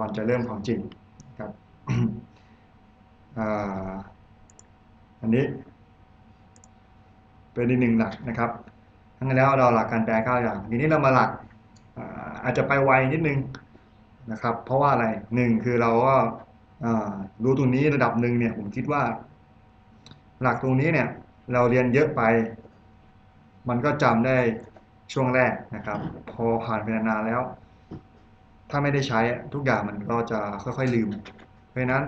ก่อนจะเริ่มของจริงครับอันนี้ เป็นอีกหนึ่งหลักนะครับทั้งนั้นแล้วเราหลักการแปลเก้าอย่างทีนี้เรามาหลักอาอาจจะไปไวนิดนึงนะครับ เพราะว่าอะไรหนึ่งคือเราก็อ่ารู้ตรงนี้ระดับหนึ่งเนี่ยผมคิดว่า หลักตรงนี้เนี่ยเราเรียนเยอะไป มันก็จำได้ช่วงแรกนะครับ พอผ่านไปนานแล้ว ถ้าไม่ได้ใช้ทุกอย่างมันก็จะค่อยๆลืม เพราะนั้น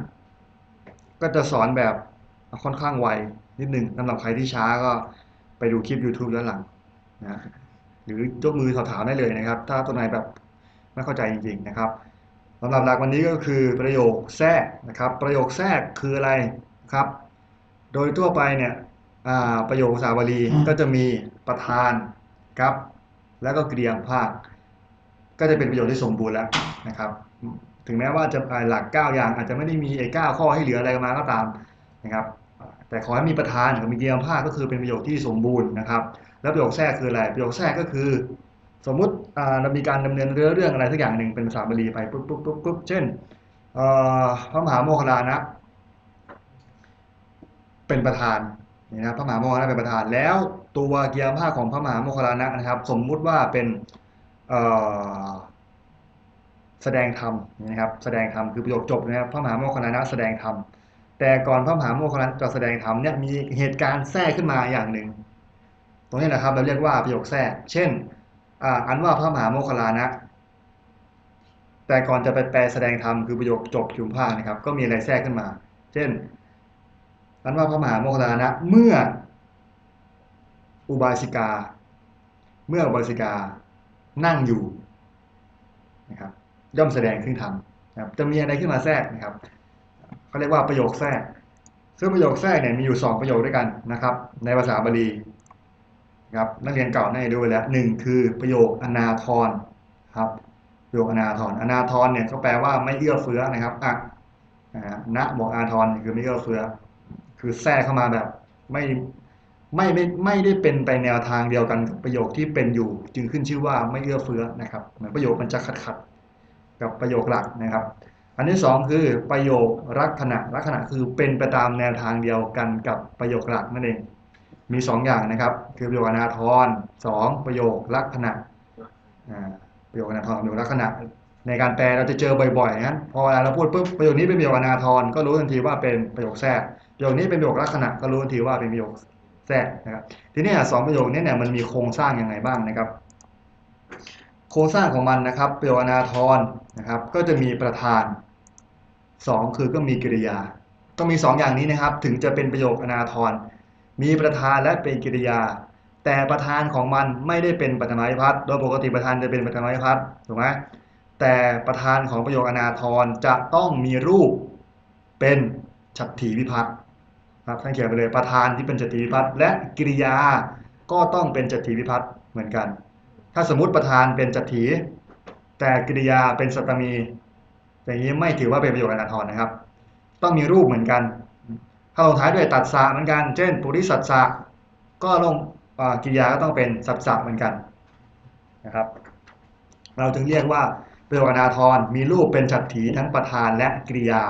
ก็จะสอนแบบค่อนข้างไวนิดนึงสำหรับใครที่ช้าก็ไปดูคลิป YouTube ย้อนหลังนะหรือยกมือสอบถามได้เลยนะครับ ถ้าตัวไหนแบบไม่เข้าใจจริง ๆ นะครับสำหรับหลักวันนี้ก็คือประโยคแทรกนะครับ ประโยคแทรกคืออะไรครับ โดยทั่วไปเนี่ยประโยคภาษาบาลีก็จะมีประธานครับ แล้วก็เกริยาภาค ก็จะเป็นประโยชน์ที่สมบูรณ์แล้วนะครับ ถึงแม้ว่าจะหลัก 9 อย่างอาจจะไม่ได้มีไอ้9ข้อให้เหลืออะไรมาก็ตามนะครับ แต่ขอให้มีประธานกับมีเกียริภาคก็คือเป็นประโยชน์ที่สมบูรณ์นะครับ แล้วประโยคแทรกคืออะไร ประโยคแทรกก็คือ สมมุติเรามีการดำเนินเรื่องเรื่องอะไรสักอย่างหนึ่งเป็นภาษาบาลีไปปุ๊บปุ๊บปุ๊บปุ๊บเช่นพระมหาโมคคลานะ เป็นประธานนะครับพระมหาโมคคลานะเป็นประธานแล้วตัวเกียรติภาคของพระมหาโมคคลานะนะครับ สมมุติว่าเป็น แสดงธรรมนะครับแสดงธรรมคือประโยคจบนะครับพระมหาโมคคลลานะแสดงธรรมแต่ก่อนพระมหาโมคคลลานะจะแสดงธรรมเนี่ยมีเหตุการณ์แทรกขึ้นมาอย่างหนึ่งตรงนี้นะครับเราเรียกว่าประโยคแทรก เช่นอันว่าพระมหาโมคคลลานะแต่ก่อนจะไปแปลแสดงธรรมคือประโยคจบยุมภานะครับ ก็มีอะไรแทรกขึ้นมา เช่นอันว่าพระมหาโมคคลลานะเมื่ออุบาสิกา เมื่ออุบาสิกา นั่งอยู่นะครับย่อมแสดงขึ้นธรรมนะครับจะมีอะไรขึ้นมาแทรกนะครับเขาเรียกว่าประโยคแทรก ซึ่งประโยคแทรกเนี่ยมีอยู่สองประโยคด้วยกันนะครับ ในภาษาบาลีนะครับนักเรียนเก่าน่าจะดูแล้วหนึ่งคือประโยคอนาทรครับประโยคอนาทรอนาทรเนี่ยก็แปลว่าไม่เอื้อเฟื้อนะครับอะนะบอกอาทรคือไม่เอื้อเฟื้อ คือแทรกเข้ามาแบบไม่ ไม่ไม่ไม่ได้เป็นไปแนวทางเดียวกันกับประโยคที่เป็นอยู่ จึงขึ้นชื่อว่าไม่เอื้อเฟื้อนะครับเหมือนประโยคมันจะขัดขัดกับประโยคหลักนะครับ อันที่สองคือประโยคลักษณะลักษณะคือเป็นไปตามแนวทางเดียวกันกับประโยคหลักนั่นเอง มีสองอย่างนะครับ คือประโยคอนาทรสองประโยคลักษณะประโยคอนาทรประโยคลักษณะ ในการแปลเราจะเจอบ่อยๆนะพอเวลาเราพูดปุ๊บประโยคนี้เป็นประโยคอนาทรก็รู้ทันทีว่าเป็นประโยคแทรกประโยคนี้เป็นประโยคลักษณะก็รู้ทันทีว่าเป็นประโยค แทรกนะครับทีนี้สองประโยคนี้เนี่ยมันมีโครงสร้างยังไงบ้างนะครับ โครงสร้างของมันนะครับประโยคอนาทรนะครับ ก็จะมีประธานสองคือก็มีกริยา ต้องมีสองอย่างนี้นะครับ ถึงจะเป็นประโยคอนาทร มีประธานและเป็นกริยา แต่ประธานของมันไม่ได้เป็นปัจจมาวิพัฒน์โดยปกติประธานจะเป็นปัจจมาวิพัฒน์ถูกไหมแต่ประธานของประโยคอนาทรจะต้องมีรูปเป็นฉัตรถีวิพัฒน์ ครับท่านเขียนไปเลยประธานที่เป็นฉัตรถีวิพัฒน์และกิริยาก็ต้องเป็นฉัตรถีวิพัฒน์เหมือนกัน ถ้าสมมติประธานเป็นฉัตรถีแต่กิริยาเป็นสัตมี อย่างนี้ไม่ถือว่าเป็นประโยคอนาทรนะครับ ต้องมีรูปเหมือนกันถ้าลงท้ายด้วยตัดสะเหมือนกัน เช่น ปุริสัตสะก็ลงกิริยาก็ต้องเป็นสัตสะเหมือนกันนะครับ เราจึงเรียกว่าประโยคอนาทรมีรูปเป็นฉัตถีทั้งประธานและกิริยา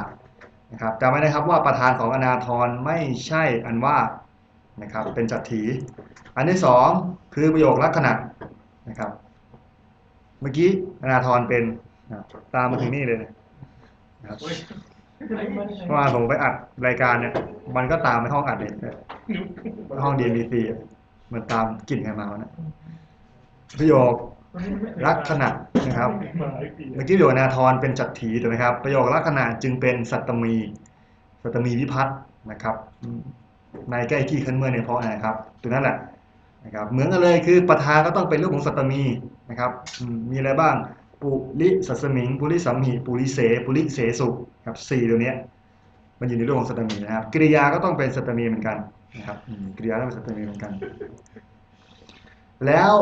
นะครับจำไว้นะครับว่าประธานของอนาทรไม่ใช่อันว่านะครับเป็นฉัตถี อันที่สองคือประโยคลักษณะนะครับ เมื่อกี้อนาทรเป็นตามมาถึงนี่เลยนะครับเมื่อวานผมไปอัดรายการเนี่ยมันก็ตามไปห้องอัดเลยห้องดีมีซีเหมือนตามกลิ่นกันมานะประโยค ลักษณะนะครับ เมื่อกี้ประโยนาทรเป็นจัตถีถูกไหมครับ ประโยคลักษณะจึงเป็นสัตตมี สัตตมีวิพัฒน์นะครับ ในใกล้ที่ขึ้นเมื่อในเพราะนะครับ ตัวนั้นแหละนะครับ เหมือนกันเลยคือประธานก็ต้องเป็นรูปของสัตตมีนะครับ มีอะไรบ้าง ปุริสัสมิง ปุริสัมหีปุริเส ปุริเสสุครับสี่ตัวเนี้ย มันอยู่ในเรื่องของสัตตมีนะครับ กริยาก็ต้องเป็นสัตตมีเหมือนกันนะครับ กริยาต้องเป็นสัตตมีเหมือนกัน แล้ว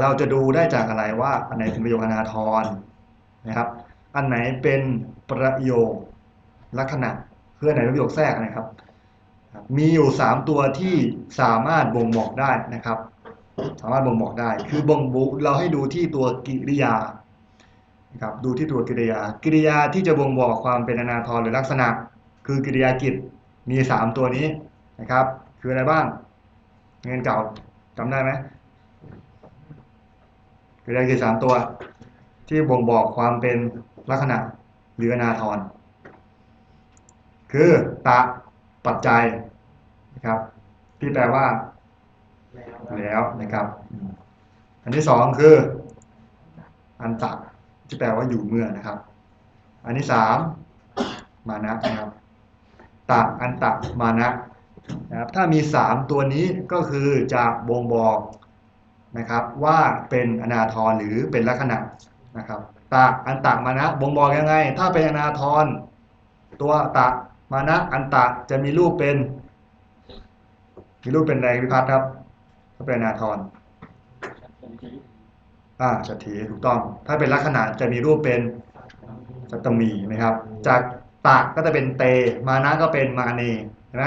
เราจะดูได้จากอะไรว่า อันไหนเป็นประโยคอนาทรนะครับ อันไหนเป็นประโยคลักษณะคืออันไหนเป็นประโยคแทรกนะครับ มีอยู่สามตัวที่สามารถบ่งบอกได้นะครับ สามารถบ่งบอกได้ คือบ่งบุเราให้ดูที่ตัวกิริยานะครับดูที่ตัวกริยากริยาที่จะบ่งบอกความเป็นอนาทรหรือลักษณะ คือกริยากิจมีสามตัวนี้นะครับ คืออะไรบ้าง เงินเก่าจำได้ไหม กริยากิจสามตัว ที่บ่งบอกความเป็นลักษณะหรืออนาทร คือตะปัจจัยนะครับ ที่แปลว่า แล้วนะครับอันที่สองคือ อันตะที่แปลว่าอยู่เมื่อนะครับ อันที่สามมานะนะครับตะอันตะมานะนะครับถ้ามีสามตัวนี้ก็คือจะบ่งบอก นะครับว่าเป็นอนาทรหรือเป็นลักษณะนะครับตะอันตะมานะบ่งบอกยังไง ถ้าเป็นอนาทรตัวตะมานะอันตะจะมีรูปเป็น มีรูปเป็นอะไรพิพัฒน์ครับถ้าเป็นอนาทรอ่าจัตถีถูกต้อง ถ้าเป็นลักษณะจะมีรูปเป็นสัตมีนะครับ จากตะก็จะเป็นเต มานะก็เป็นมาเนเห็นไหม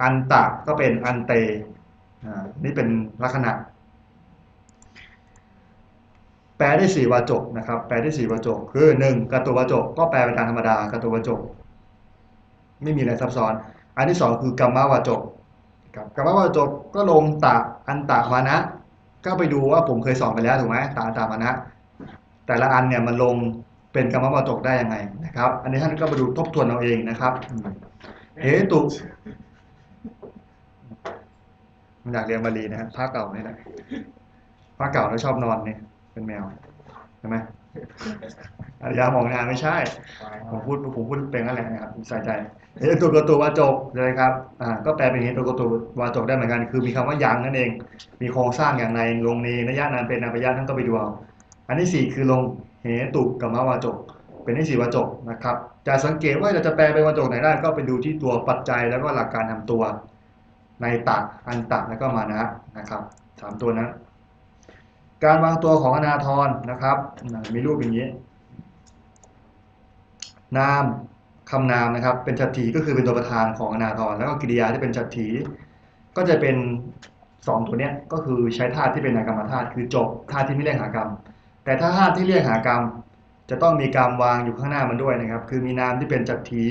อันตะก็เป็นอันเตอ่านี่เป็นลักษณะ ปลได้สี่วาจกนะครับ แปลได้สี่วาจก คือหนึ่งกตุวาจก ก็แปลเป็นตามธรรมดากตุวาจก ไม่มีอะไรซับซ้อน อันที่สองคือกรรมวาจกครับกรรมวาจกก็ลงตะอันตะมานะ ก็ไปดูว่าผมเคยสอนไปแล้วถูกไหมตาตามานะ แต่ละอันเนี่ยมันลงเป็นกรรมวาจกได้ยังไงนะครับ อันนี้ท่านก็มาดูทบทวนเอาเองนะครับเหตุมันอยากเรียนบาลีนะฮะพระเก่านี่แหละพระเก่าแล้วชอบนอนเนี่ย เป็นแมวใช่ไหมอารยามองงานไม่ใช่ ผมพูดผมพูดเป็นนั่นแหละนะครับใส่ใจเหตุตัวกตัววาจกเลยครับอ่าก็แปลเป็นเหตุตัวกตัววาจกได้เหมือนกัน คือมีคำว่ายังนั่นเอง มีโครงสร้างอย่างไรลงในนัยยะนามเป็นนามพยะท่านก็ไปดูเอาอันที่สี่คือลงเหตุกรรมวาจก เป็นที่สี่วาจกนะครับจะสังเกตว่าเราจะแปลเป็นวาจกไหนได้ก็ไปดูที่ตัวปัจจัยแล้วก็หลักการทำตัว ในตัดอันตัดแล้วก็มานะนะครับสามตัวนั้น การวางตัวของอนาทรนะครับ มีรูปอย่างนี้ นามคำนามนะครับ เป็นจัตถีก็คือเป็นตัวประธานของอนาทรแล้วก็กิริยาที่เป็นจัตถีก็จะเป็นสองตัวเนี้ยก็คือใช้ธาตุที่เป็นนากรรมธาตุคือจบธาตุที่ไม่เรียกหากรรม แต่ถ้าธาตุที่เรียกหากรรม จะต้องมีกรรมวางอยู่ข้างหน้ามันด้วยนะครับ คือมีนามที่เป็นจัตถี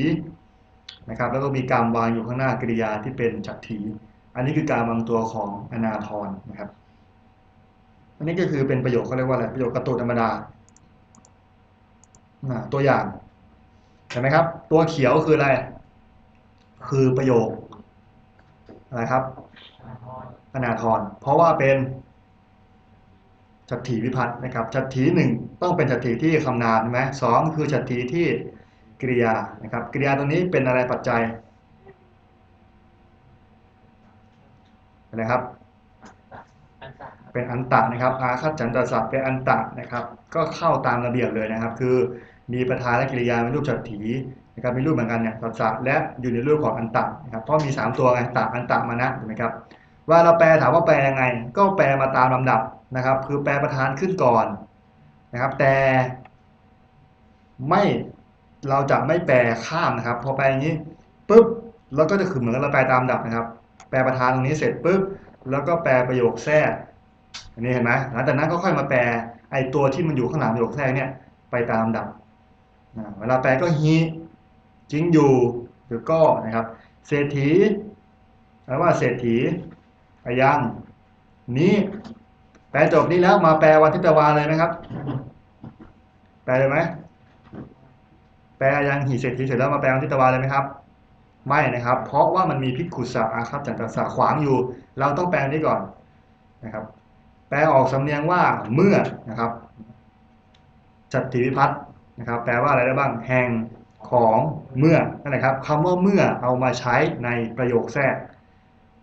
นะครับ แล้วก็มีกรรมวางอยู่ข้างหน้ากิริยาที่เป็นจัตถีอันนี้คือการวางตัวของอนาทรนะครับ อันนี้ก็คือเป็นประโยคเขาเรียกว่าอะไรประโยคกระตูนธรรมดาตัวอย่างเห็นไหมครับ ตัวเขียวคืออะไร คือประโยคอะไรครับอนาทรเพราะว่าเป็นจัตถีวิพัฒน์นะครับจัตถีหนึ่งต้องเป็นจัตถีที่คำนามใช่ไหมสองคือจัตถีที่กริยานะครับกริยาตรงนี้เป็นอะไรปัจจัยอะไรครับ เป็นอันตะนะครับอาคัจจันตสัพเป็นอันตะนะครับ ก็เข้าตามระเบียบเลยนะครับ คือมีประธานและกิริยาเป็นรูปจัตถีนะครับมีรูปเหมือนกันเนี่ยสัสะและอยู่ในรูปของอันตะนะครับเพราะมี 3 ตัวไงตะอันตะมานะถูกไหมครับว่าเราแปลถามว่าแปลยังไง ก็แปลมาตามลำดับนะครับ คือแปลประธานขึ้นก่อนนะครับ แต่ไม่เราจะไม่แปลข้ามนะครับ พอแปลอย่างนี้ปุ๊บแล้วก็จะคือเหมือนเราแปลตามลำดับนะครับ แปลประธานตรงนี้เสร็จปุ๊บแล้วก็แปลประโยคแทรก อันนี้เห็นไหมหลังจากนั้นก็ค่อยมาแปลไอตัวที่มันอยู่ข้างหลังประโยคแทรกเนี่ยไปตามลำดับอ่าเวลาแปลก็ฮีจริงอยู่หรือก็นะครับเศรษฐีแปลว่าเศรษฐีไปยังนี้แปลจบนี้แล้วมาแปลวันทิตวาเลยไหมครับ แปลเลยไหมแปลยังหีเศรษฐีเสร็จแล้วมาแปลวันทิตวาเลยไหมครับ ไม่นะครับ เพราะว่ามันมีพิกขุสะอาคับจันตสะขวางอยู่ เราต้องแปลนี้ก่อนนะครับ แปลออกสำเนียงว่าเมื่อนะครับจัตติวิพัฒน์นะครับ แปลว่าอะไรได้บ้างแห่งของเมื่อนั่นแหละครับคำว่าเมื่อเอามาใช้ในประโยคแทรก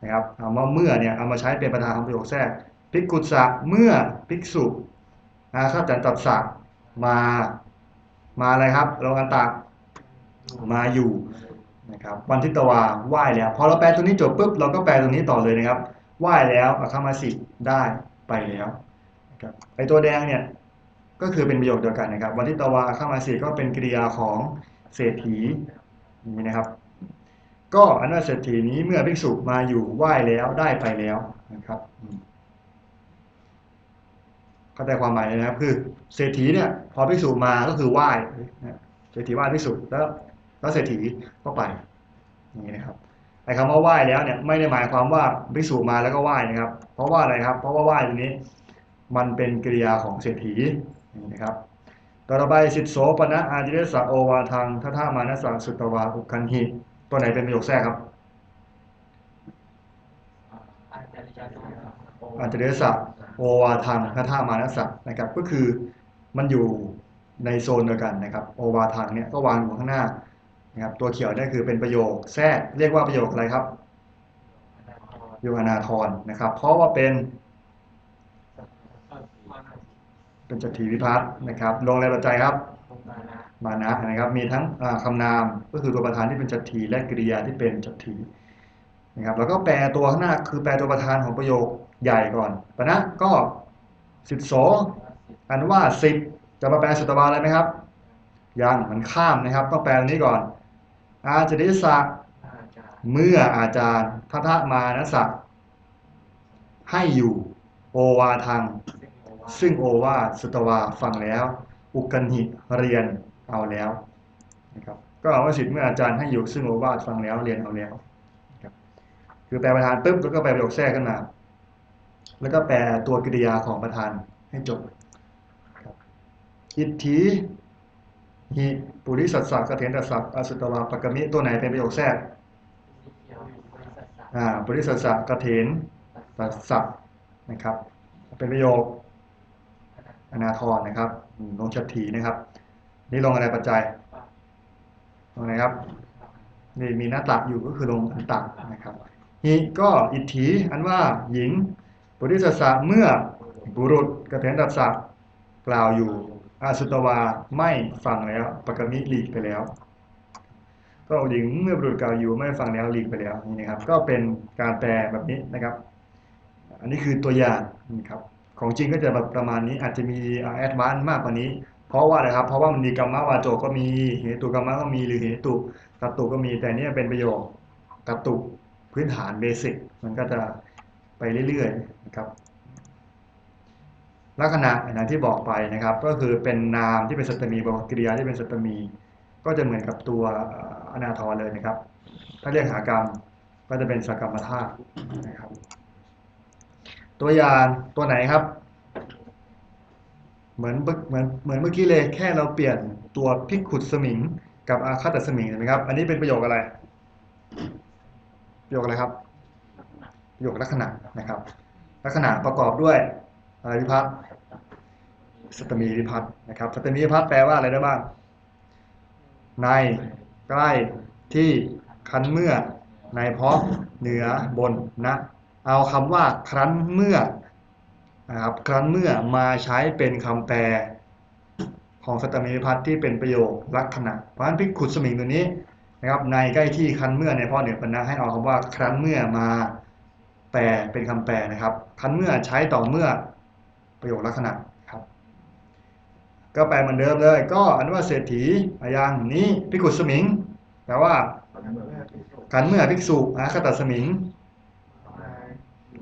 นะครับคำว่าเมื่อเนี่ยเอามาใช้เป็นประธานของประโยคแทรกภิกขุสะเมื่อภิกษุอาคับจันตัสสะมามาอะไรครับโลกันตะมาอยู่นะครับวันทิตวาไหว้แล้วพอเราแปลตัวนี้จบปุ๊บเราก็แปลตรงนี้ต่อเลยนะครับไหว้แล้วอาคามาสิได้ ไปแล้วนะครับไอตัวแดงเนี่ยก็คือเป็นประโยคเดียวกันนะครับ วันทิตวาอาคามาสิก็เป็นกริยาของเศรษฐีนี่นะครับ ก็อันว่าเศรษฐีนี้เมื่อภิกษุมาอยู่ไหว้แล้วได้ไปแล้วนะครับเข้าใจความหมายนะครับ คือเศรษฐีเนี่ยพอภิกษุมาก็คือไหว้เศรษฐีไหว้ภิกษุแล้วแล้วเศรษฐีก็ไปอย่างนี้นะครับไอ้คำว่าไหว้แล้วเนี่ยไม่ได้หมายความว่าภิกษุมาแล้วก็ไหว้นะครับ เพราะว่าอะไรครับ เพราะว่าไหว้ตรงนี้ มันเป็นกริยาของเศรษฐีนะครับต่อไปสิทธโสปนะอาจิเรสะโอวาทังทัทามานัสสะสุตวาอุคันหิตัวไหนเป็นประโยคแทรกครับอาจจะเดสะโอวาทังคาถามานัสสะนะครับ ก็คือมันอยู่ในโซนเดียวกันนะครับ โอวาทังเนี่ยก็วางอยู่ข้างหน้านะครับตัวเขียวเนี่ยคือเป็นประโยคแทรกเรียกว่าประโยคอะไรครับ ยอนาทรนะครับ เพราะว่าเป็นเป็นจัตถีวิพัฒน์นะครับ ลงในปัจจัยครับ มานะนะครับ มีทั้งอ่าคำนามก็คือตัวประธานที่เป็นจัตถีและกริยาที่เป็นจัตถีนะครับ แล้วก็แปลตัวข้างหน้าคือแปลตัวประธานของประโยคใหญ่ก่อนปะนะก็สิบโสอันว่าสิบจะมาแปลสุตวาอะไรไหมครับ ยังมันข้ามนะครับ ต้องแปลตรงนี้ก่อน อาจริสะ เมื่ออาจารย์ทัทมานะสักให้อยู่โอวาทัง ซึ่งโอวาสุตวาฟังแล้ว อุกันหิเรียนเอาแล้วนะครับก็เอาว่าสิทธิ์เมื่ออาจารย์ให้อยู่ซึ่งโอวาทฟังแล้วเรียนเอาแล้วนะครับคือแปลประธานปุ๊บแล้วก็แปลประโยคแทรกขึ้นมา แล้วก็แปลตัวกริยาของประธานให้จบครับอิทธิหิปุริสัสสะกเถนตัสสะอสุตวาปกมิตัวไหนเป็นประโยคแทรก อ่าปุริสัสสะกะเถนตัสสะนะครับ เป็นประโยคอนาทรนะครับลงชัดถีนะครับ นี่ลงอะไรปัจจัยลงไหนครับนี่มีหน้าตักอยู่ก็คือลงอันตักนะครับฮิก็อิทธิอันว่าหญิงปุริสสะเมื่อบุรุษกระเทนตัสสะกล่าวอยู่อาสุตวาไม่ฟังแล้วปกมิหลีกไปแล้ว ก็หญิงเมื่อบุรุษกล่าวอยู่ไม่ฟังแล้วหลีกไปแล้วนี่นะครับ ก็เป็นการแปลแบบนี้นะครับ อันนี้คือตัวอย่างนะครับของจริงก็จะแบบประมาณนี้อาจจะมีแอดวานซ์มากกว่านี้ เพราะว่าอะไรครับ เพราะว่ามันมีกรรมะวาโจก็มีเหตุกรรมะก็มีหรือเหตุกัตตุก็มีแต่เนี่ยเป็นประโยคกัตตุพื้นฐานเบสิกมันก็จะไปเรื่อยๆนะครับลักษณะอย่างที่บอกไปนะครับ ก็คือเป็นนามที่เป็นสัตมีบอกกริยาที่เป็นสัตมี ก็จะเหมือนกับตัวอนาทรเลยนะครับ ถ้าเรียกหากรรมก็จะเป็นสกรรมธาตุนะครับ ตัวอย่างตัวไหนครับ เหมือนเหมือนเหมือนเมื่อกี้เลยแค่เราเปลี่ยนตัวพิกขุดสมิง กับอาคาตสมิงเห็นไหมครับ อันนี้เป็นประโยคอะไร ประโยคอะไรครับ ประโยคลักษณะนะครับ ลักษณะประกอบด้วยอะไรวิพัฒน์สตมีวิพัฒน์นะครับสตมีวิพัฒน์แปลว่าอะไรได้บ้าง ใน ใกล้ ที่คันเมื่อ ในเพราะ เหนือ บน นะ เอาคำว่า ครั้นเมื่อ นะครับ ครั้นเมื่อ มาใช้เป็นคำแปล ของสตมีวิพัฒน์ที่เป็นประโยคลักษณะ เพราะฉะนั้นพิกขุดสมิงตัวนี้นะครับ ในใกล้ที่คันเมื่อ ในเพราะเหนือบนนะให้เอาคำว่า ครั้นเมื่อมาแปลเป็นคำแปลนะครับ คันเมื่อใช้ต่อเมื่อประโยคลักษณะ ก็แปลเหมือนเดิมเลย ก็อันว่าเศรษฐีอายังนี้พิกุลสมิงแปลว่าขันเมื่อภิกษุอาคตสมิง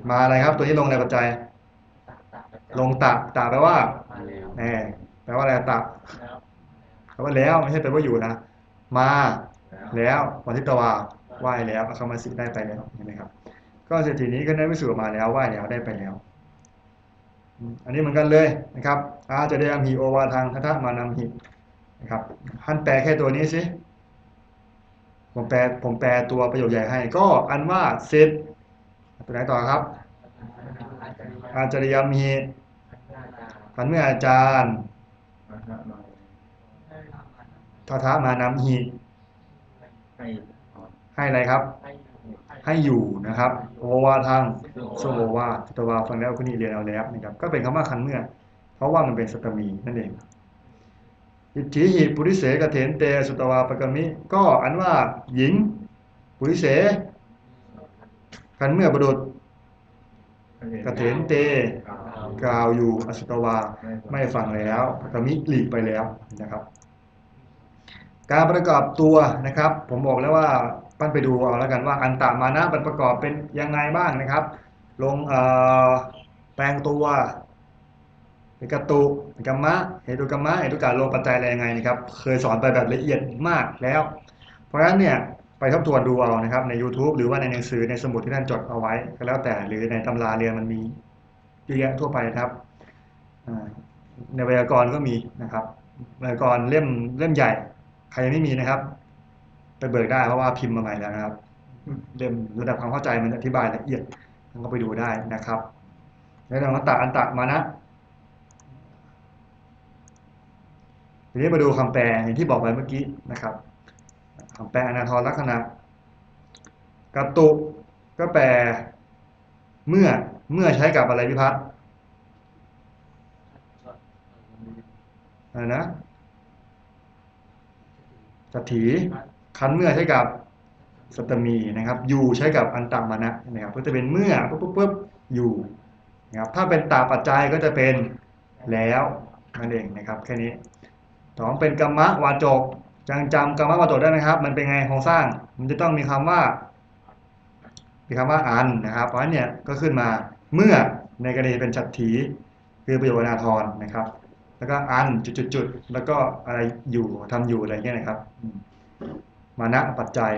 มาอะไรครับ ตัวนี้ลงในปัจจัย ลงตะตะแปลว่าแหมแปลว่าอะไรตะแปลว่าแล้วไม่ใช่แปลว่าอยู่นะ มาแล้ววันทิตวาไหว้แล้วอาคามาสิได้ไปแล้วเห็นไหมครับ ก็เศรษฐีนี้ก็ได้พิสูจน์มาแล้วไหว้แล้วได้ไปแล้ว อันนี้เหมือนกันเลยนะครับอาจะได้อัมหีโอวาทางคาถามานำหินะครับท่านแปลแค่ตัวนี้สิผมแปลผมแปลตัวประโยคใหญ่ให้ ก็อันว่าเซตตัวไหนต่อครับ อาจาริยมหีพันเมื่ออาจารย์ทาทามานำหีให้ให้อะไรครับ ให้อยู่นะครับโอวาทางโซโอวาตวาฟังแล้วคุณนี่เรียนเอาแล้วนะครับก็เป็นคำว่าคันเมื่อ เพราะว่ามันเป็นสตมีนั่นเองอิทธิหิปุริเสกเถนเตสุตวาปกมิ ก็อันว่าหญิงปุริเสคันเมื่อบุรุษกเถนเตกล่าวอยู่อสุตวาไม่ฟังแล้วปกมิหลีกไปแล้วนะครับ การประกอบตัวนะครับ ผมบอกแล้วว่า ปั้นไปดูเอาแล้วกันว่าอันตามานะมันประกอบเป็นยังไงบ้างนะครับ ลงแปลงตัวเป็นกตุกรรมะเหตุกรรมะเหตุการโลปัจจัยอะไรยังไงนะครับ เคยสอนไปแบบละเอียดมากแล้ว เพราะฉะนั้นเนี่ยไปทบทวนดูเอานะครับใน YouTube หรือว่าในหนังสือในสมุดที่ท่านจดเอาไว้ก็แล้วแต่หรือในตำราเรียนมันมีเยอะแยะทั่วไปนะครับในไวยากรณ์ก็มีนะครับไวยากรณ์เล่มเล่มใหญ่ ใครยังไม่มีนะครับ ไปเบิกได้เพราะว่าพิมพ์มาใหม่แล้วนะครับเล่มระดับความเข้าใจมันอธิบายละเอียดท่านก็ไปดูได้นะครับแล้วเราตะอันตะมานะทีนี้มาดูคำแปลอย่างที่บอกไปเมื่อกี้นะครับคำแปลอนาทรลักษณะกระตุก็แปลเมื่อเมื่อใช้กับอะไรพิพัฒน์อะไรนะสตถี คันเมื่อใช้กับสัตมีนะครับอยู่ใช้กับอันตามานะนะครับก็จะเป็นเมื่อปุ๊บปุ๊บปุ๊บอยู่นะครับถ้าเป็นตาปัจจัยก็จะเป็นแล้วนั่นเองนะครับแค่นี้สองเป็นกรรมะวาจกจังจำกรรมะวาจกได้ไหมครับ มันเป็นไงโครงสร้าง มันจะต้องมีคำว่า มีคำว่าอันนะครับเพราะนั้นเนี่ยก็ขึ้นมาเมื่อในกรณีเป็นฉัตรถีคือประโยคนาทรนะครับ แล้วก็อันจุดๆแล้วก็อะไรอยู่ทำอยู่อะไรเงี้ยนะครับ มานะปัจจัย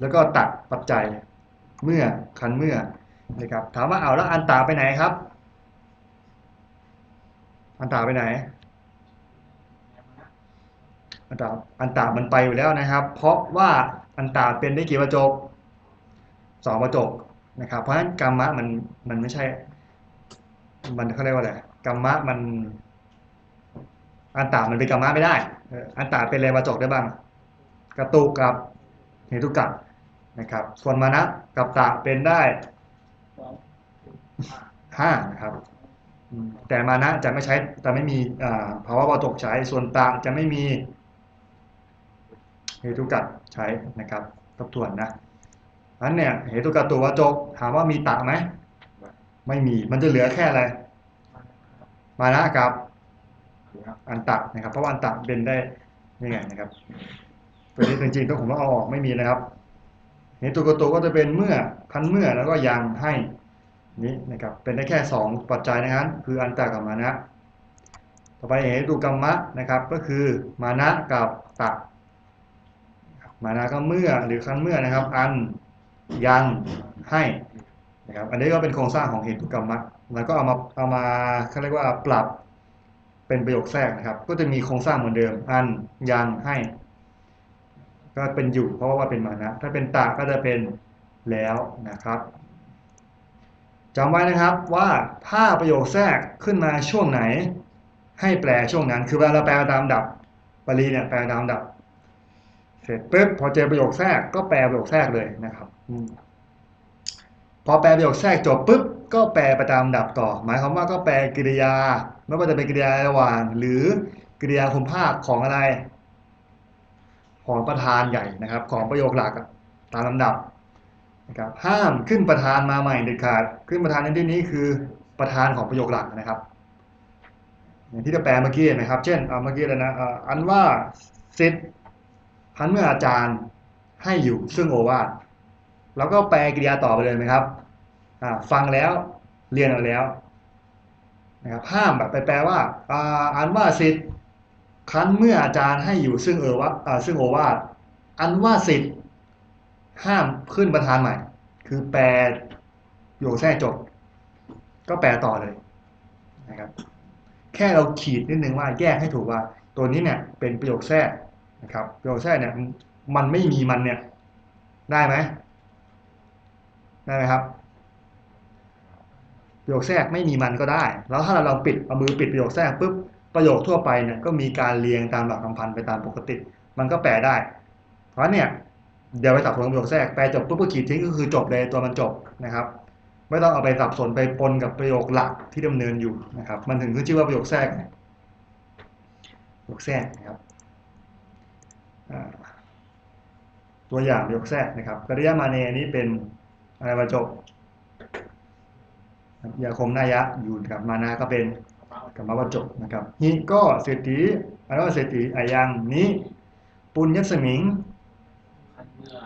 แล้วก็ตัดปัจจัยเมื่อคันเมื่อนะครับถามว่าเอาแล้วอันตาไปไหนครับ อันตาไปไหน อันตาอันตามันไปอยู่แล้วนะครับ เพราะว่าอันตาเป็นได้กี่ประจกสองประจกนะครับ เพราะฉะนั้นกรรมะมันมันไม่ใช่ มันเขาเรียกว่าอะไรกรรมะมัน อันตามันเป็นกรรมะไม่ได้อันตาเป็นอะไรประโจกได้บ้างกระตุกกับเหตุกัดนะครับ ส่วนมานะกับตะเป็นได้ห้านะครับแต่มานะจะไม่ใช้จะไม่มีอ่าภาวะวาตกใช้ ส่วนตะจะไม่มีเหตุกัดใช้นะครับทบทวนนะอันเนี่ยเหตุกัดตัววาจกถามว่ามีตะไหมไม่มีมันจะเหลือแค่อะไร มานะกับ อันตะนะครับเพราะว่าอันตะเป็นได้ยังไงนะครับ ตัวนี้จริงๆต้องผมต้องเอาออกไม่มีนะครับเหตุกัดตัวก็จะเป็นเมื่อคันเมื่อแล้วก็ยังให้นี้นะครับ เป็นได้แค่ 2 ปัจจัยนะครับคืออันตะกับมานะ ต่อไปเหตุกรรมะนะครับ ก็คือมานะกับตะมานะก็เมื่อหรือคันเมื่อนะครับ อันยังให้นะครับ อันนี้ก็เป็นโครงสร้างของเหตุกรรมะแล้วก็เอามาเอามาเขาเรียกว่าปรับ เป็นประโยคแทรกนะครับ ก็จะมีโครงสร้างเหมือนเดิม อันยังให้ ก็เป็นอยู่เพราะว่าเป็นมานะ ถ้าเป็นตะก็จะเป็นแล้วนะครับจำไว้นะครับว่าถ้าประโยคแทรกขึ้นมาช่วงไหน ให้แปลช่วงนั้น คือเวลาเราแปลตามดับบาลีเนี่ยแปลตามดับ เสร็จปุ๊บพอเจอประโยคแทรกก็แปลประโยคแทรกเลยนะครับอพอแปลประโยคแทรกจบปุ๊บ ก็แปลไปตามดับต่อ หมายความว่าก็แปลกริยา ไม่ว่าจะเป็นกริยาระหว่าง หรือกริยาคุมภาคของอะไร ของประธานใหญ่นะครับ ของประโยคหลักตามลำดับนะครับห้ามขึ้นประธานมาใหม่เด็ดขาด ขึ้นประธานในที่นี้คือประธานของประโยคหลักนะครับอย่างที่จะแปลเมื่อกี้นะครับ เช่นเมื่อกี้เลยนะอันว่าสิทธิ์พันเมื่ออาจารย์ให้อยู่ซึ่งโอวาทแล้วก็แปลกริยาต่อไปเลยไหมครับ ฟังแล้วเรียนเอาแล้วนะครับห้ามแบบไปแปลว่าอ่าอันว่าสิทธิ์คันเมื่ออาจารย์ให้อยู่ซึ่งเออวะอ่าซึ่งโอวาทอันว่าสิทธิ์ห้ามขึ้นประธานใหม่ คือแปลโยคแทรกจบ ก็แปลต่อเลยนะครับแค่เราขีดนิดนึงว่าแยกให้ถูกว่าตัวนี้เนี่ยเป็นประโยคแทรกนะครับประโยคแทรกเนี่ยมันไม่มีมันเนี่ยได้ไหมได้ไหมครับ ประโยคแทรกไม่มีมันก็ได้ แล้วถ้าเราปิดเอามือปิดประโยคแทรกปุ๊บประโยคทั่วไปเนี่ยก็มีการเรียงตามหลักคำพันธ์ไปตามปกติ มันก็แปลได้ เพราะเนี่ยเดี๋ยวไปสับสนประโยคแทรกแปลจบปุ๊บก็ขีดทิ้งก็คือจบเลยตัวมันจบนะครับ ไม่ต้องเอาไปสับสนไปปนกับประโยคหลักที่ดำเนินอยู่นะครับ มันถึงขึ้นชื่อว่าประโยคแทรกประโยคแทรกนะครับตัวอย่างประโยคแทรกนะครับกริยามาเนนี้เป็นอะไรมาจบ ยาคมนายะอยู่กับมานาก็เป็นกรรมวัจจกนะครับฮิก็เศรษฐีอันว่าเศรษฐีอายังนี้ ปุญญสมิง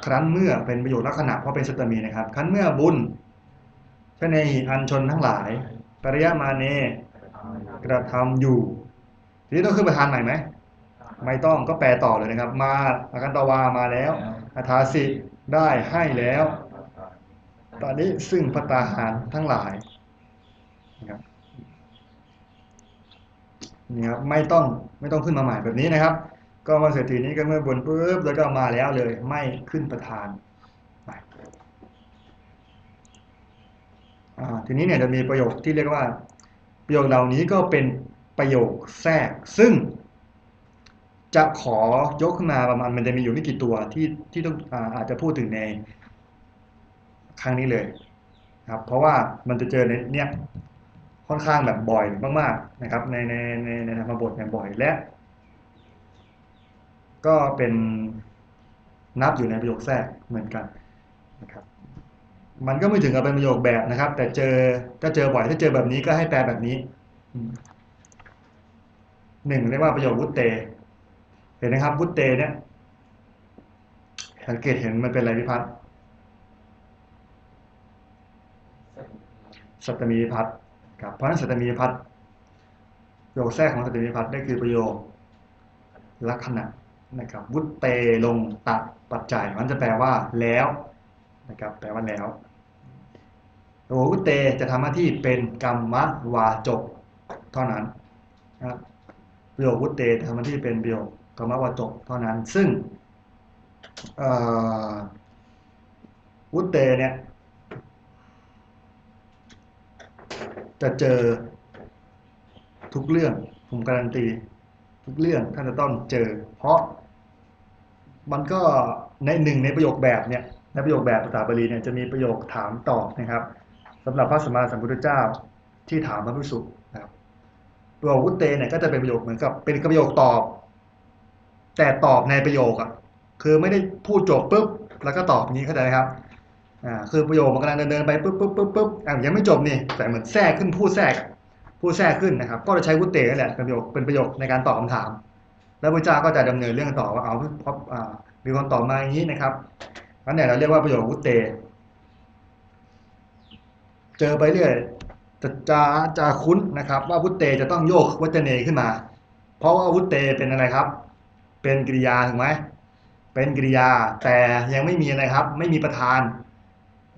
ครั้นเมื่อเป็นประโยชน์ลักษณะเพราะเป็นสตมีนะครับ ครั้นเมื่อบุญชนในอันชนทั้งหลายปริยมาเนกระทำอยู่ ทีนี้ต้องขึ้นประธานใหม่ไหมไม่ต้องก็แปลต่อเลยนะครับ มาอากันตวามาแล้วอาทาสิได้ให้แล้ว ตอนนี้ซึ่งพัตตาหารทั้งหลาย นะครับนี่ครับไม่ต้องไม่ต้องขึ้นมาใหม่แบบนี้นะครับ ก็มาเศรษฐีนี้ก็เมื่อบนปุ๊บแล้วก็มาแล้วเลย ไม่ขึ้นประธานทีนี้เนี่ยจะมีประโยคที่เรียกว่า ประโยคเหล่านี้ก็เป็นประโยคแทรก ซึ่ง จะขอยกขึ้นมาประมาณมันจะมีอยู่ไม่กี่ตัวที่ที่ต้องอาอาจจะพูดถึงในครั้งนี้เลยครับ เพราะว่ามันจะเจอในเนี้ย ค่อนข้างแบบบ่อยมากๆนะครับ ในในในในธรรมบทเนี่ยบ่อยและ ก็เป็นนับอยู่ในประโยคแทรกเหมือนกันนะครับ มันก็ไม่ถึงกับเป็นประโยคแบบนะครับ แต่เจอถ้าเจอบ่อยถ้าเจอแบบนี้ก็ให้แปลแบบนี้อืมหนึ่งเรียกว่าประโยควุตเต เห็นนะครับวุตเตเนี่ยสังเกตเห็นมันเป็นอะไรพิพัฒน์สัตตมีวิพัฒน์ ครับเพราะนั้นสัตมีพัฒน์ประโยคแทรกของสัตมีพัฒน์ได้คือประโยคลักษณะนะครับวุตเตลงตะปัจจัย มันจะแปลว่าแล้วนะครับแปลว่าแล้วโอวุตเตจะทำหน้าที่เป็นกรรมวาจกเท่านั้นนะครับประโยควุตเตทำหน้าที่เป็นประโยคกรรมวาจกเท่านั้น ซึ่งวุตเตเนี่ย จะเจอทุกเรื่องผมการันตี ทุกเรื่องท่านจะต้องเจอ เพราะมันก็ในหนึ่งในประโยคแบบเนี่ยในประโยคแบบภาษาบาลีเนี่ยจะมีประโยคถามตอบนะครับสำหรับพระสัมมาสัมพุทธเจ้าที่ถามพระภิกษุนะครับประโยควุตเตเนี่ยก็จะเป็นประโยคเหมือนกับเป็นประโยคตอบ แต่ตอบในประโยคอะคือไม่ได้พูดจบปุ๊บแล้วก็ตอบอย่างนี้เข้าใจไหมครับ อ่าคือประโยคมันกำลังเดินเดินไปปุ๊บปุ๊บปุ๊บปุ๊บอะยังไม่จบนี่แต่เหมือนแทรกขึ้นพูดแทรกพูดแทรกขึ้นนะครับ ก็จะใช้วุตเตนั่นแหละเป็นประโยคเป็นประโยคในการตอบคำถาม แล้วพระเจ้าก็จะดำเนินเรื่องต่อว่าเอาเพราะอ่ามีคนตอบมาอย่างนี้นะครับนั่นเนี่ยเราเรียกว่าประโยควุตเต เจอไปเรื่อยจะจะจะคุ้นนะครับ ว่าวุตเตจะต้องโยกวัจเนขึ้นมา เพราะว่าวุตเตเป็นอะไรครับ เป็นกริยาถูกไหมเป็นกริยาแต่ยังไม่มีอะไรครับ ไม่มีประธาน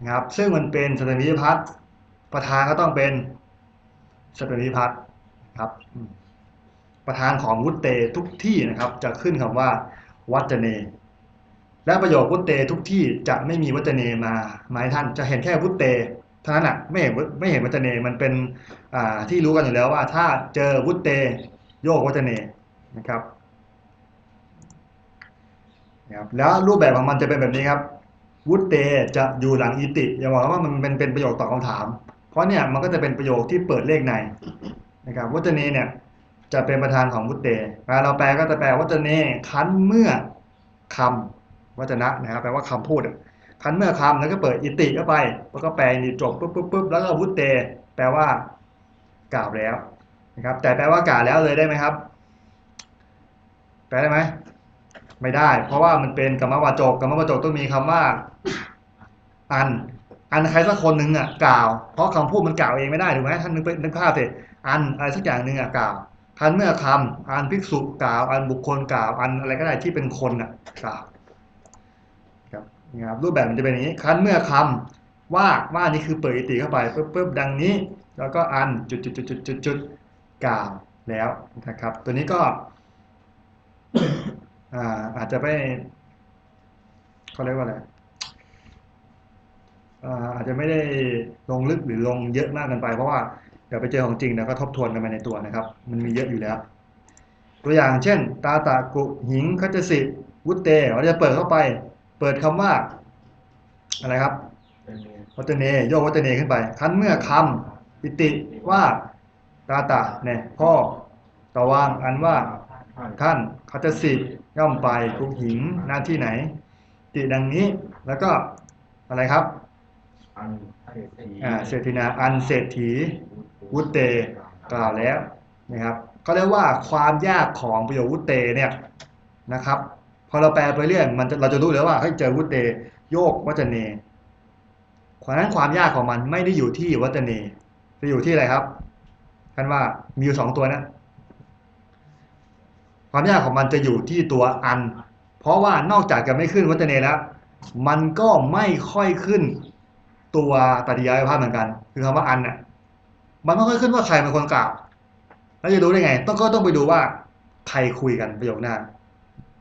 นะครับ ซึ่งมันเป็นสตมิพัฒน์ประธานก็ต้องเป็นสตมิพัฒน์ครับ ประธานของวุตเตทุกที่นะครับ จะขึ้นคำว่า วัจเน และประโยควุตเตทุกที่จะไม่มีวัจเนมาหมายท่านจะเห็นแค่วุตเตเท่านั้นอะไม่เห็นไม่เห็นวัจเนมันเป็นอ่าที่รู้กันอยู่แล้วว่า ถ้าเจอวุตเตโยกวัจเนนะครับนะครับแล้วรูปแบบของมันจะเป็นแบบนี้ครับ วุตเตจะอยู่หลังอิติอย่าบอกว่ามันเป็นเป็นประโยคตอบคำถาม เพราะเนี่ยมันก็จะเป็นประโยคที่เปิดเลขในนะครับวัตเนเนี่ยจะเป็นประธานของวุตเตเวลาเราแปลก็จะแปลวัตเนคันเมื่อคำวัจนะนะครับแปลว่าคำพูดคันเมื่อคำแล้วก็เปิดอิติเข้าไปแล้วก็แปลนี่จบปุ๊บปุ๊บปุ๊บแล้วก็วุตเตแปลว่ากล่าวแล้วนะครับแต่แปลว่ากล่าวแล้วเลยได้ไหมครับ แปลได้ไหม ไม่ได้ เพราะว่ามันเป็นกรรมวาจกกรรมวาจกต้องมีคำว่า อัน อันใครสักคนหนึ่งอะกล่าว เพราะคำพูดมันกล่าวเองไม่ได้ถูกไหมท่านนึกไปนึกภาพสิอันอะไรสักอย่างหนึ่งอะกล่าวคันเมื่อคำอันภิกษุกล่าว อันบุคคลกล่าว อันอะไรก็ได้ที่เป็นคนอะกล่าวครับนี่ครับรูปแบบมันจะเป็นอย่างนี้ คันเมื่อคำว่าว่านี่คือเปิดอิติเข้าไปปุ๊บปุ๊บดังนี้ แล้วก็อันจุดจุดจุดจุดจุดจุดกล่าวแล้วนะครับ ตัวนี้ก็ อ่าอาจจะไม่เขาเรียกว่าอะไรอ่าอาจจะไม่ได้ลงลึกหรือลงเยอะมากเกินไป เพราะว่าเดี๋ยวไปเจอของจริงแล้วก็ทบทวนกันไปในตัวนะครับ มันมีเยอะอยู่แล้ว ตัวอย่างเช่น ตาตากุหิงคัจจสิวุตเตเราจะเปิดเข้าไป เปิดคำว่า อะไรครับวัตเนโยกวัตเนขึ้นไป คันเมื่อคำอิติว่าตาตาเนี่ยพ่อตะวางอันว่าท่านเขาจะสิ ย่อมไปกุหิงหน้าที่ไหน ติดังนี้แล้วก็อะไรครับอันเศรษฐีอ่าเศรษฐินาอันเศรษฐีวุตเตกล่าวแล้วนะครับก็เรียกว่าความยากของประโยควุตเตเนี่ยนะครับพอเราแปลไปเรื่อยมันจะเราจะรู้เลยว่าเฮ้ยเจอวุตเตโยกวัจเนเพราะฉะนั้นความยากของมันไม่ได้อยู่ที่วัจเนจะอยู่ที่อะไรครับกันว่ามีอยู่สองตัวนะ ความยากของมันจะอยู่ที่ตัวอัน เพราะว่านอกจากจะไม่ขึ้นวัตเนแล้ว มันก็ไม่ค่อยขึ้นตัวปฏิยายภาพเหมือนกัน คือคำว่าอันน่ะมันไม่ค่อยขึ้นว่าใครเป็นคนกล่าวแล้วจะรู้ได้ไง ต้องก็ต้องไปดูว่าใครคุยกันประโยคหน้า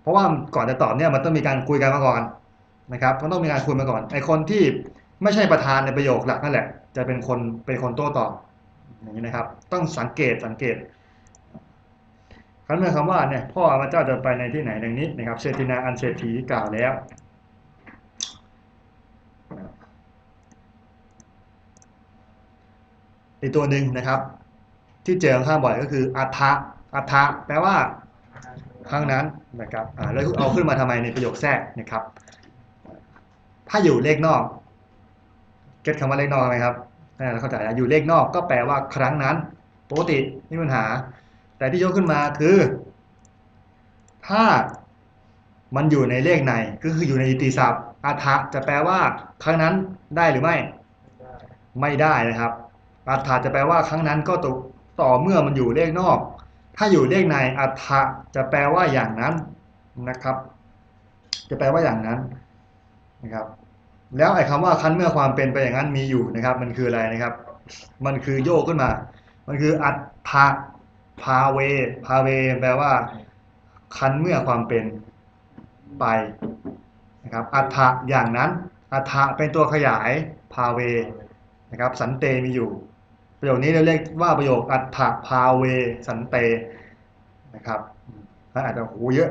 เพราะว่าก่อนจะตอบเนี่ยมันต้องมีการคุยกันมาก่อนนะครับมันต้องมีการคุยมาก่อน ไอคนที่ไม่ใช่ประธานในประโยคหลักนั่นแหละ จะเป็นคนเป็นคนโต้ตอบอย่างนี้นะครับ ต้องสังเกตสังเกต คำเมื่อคำว่าเนี่ยพ่อพระเจ้าจะไปในที่ไหนดังนี้นะครับเศรษฐินาอันเศรษฐีกล่าวแล้วอีกตัวหนึ่งนะครับ ที่เจอข้างบ่อยก็คืออัฐะอัฐะแปลว่าครั้งนั้นนะครับอ่าแล้วเอาขึ้นมาทำไมในประโยคแทรกนะครับ ถ้าอยู่เลขนอกเก็ตคำว่าเลขนอกไหมครับน่าจะเข้าใจนะอยู่เลขนอกก็แปลว่าครั้งนั้น ปกติไม่มีปัญหา แต่ที่ยกขึ้นมาคือ ถ้ามันอยู่ในเลขในก็คืออยู่ในอิติศัพท์อัฐะจะแปลว่า ครั้งนั้นได้หรือไม่ ไม่ได้นะครับอัฐะจะแปลว่าครั้งนั้นก็ตกต่อเมื่อมันอยู่เลขนอก ถ้าอยู่เลขในอัฐะจะแปลว่าอย่างนั้นนะครับ จะแปลว่าอย่างนั้นนะครับ แล้วไอ้คำว่าคันเมื่อความเป็นไปอย่างนั้นมีอยู่นะครับ มันคืออะไรนะครับ มันคือโยกขึ้นมา มันคืออัฐะ พาเว พาเว แปลว่า คันเมื่อความเป็นไปนะครับอัฐะอย่างนั้นอัฐะเป็นตัวขยายพาเวนะครับ สันเตมีอยู่ ประโยคนี้เราเรียกว่าประโยคอัฏฐพาเว สันเตนะครับถ้าอาจจะโหเยอะ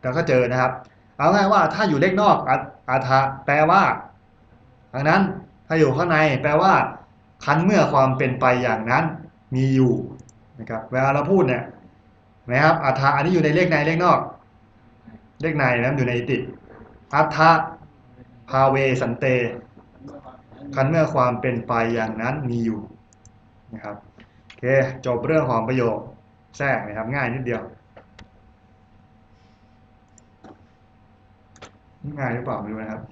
แต่ก็เจอนะครับ เอาง่ายว่าถ้าอยู่เลขนอกอัฏอัฏฐแปลว่าดังนั้นถ้าอยู่ข้างในแปลว่า คันเมื่อความเป็นไปอย่างนั้นมีอยู่ นะครับเวลาเราพูดเนี่ยนะครับอัฏฐอันนี้อยู่ในเลขในเลขนอก เลขในนะอยู่ในอิติอัฏฐพาเวสันเต คันเมื่อความเป็นไปอย่างนั้นมีอยู่นะครับโอเคจบเรื่องของประโยคแทรกนะครับง่ายนิดเดียว ง่ายหรือเปล่าไม่รู้นะครับ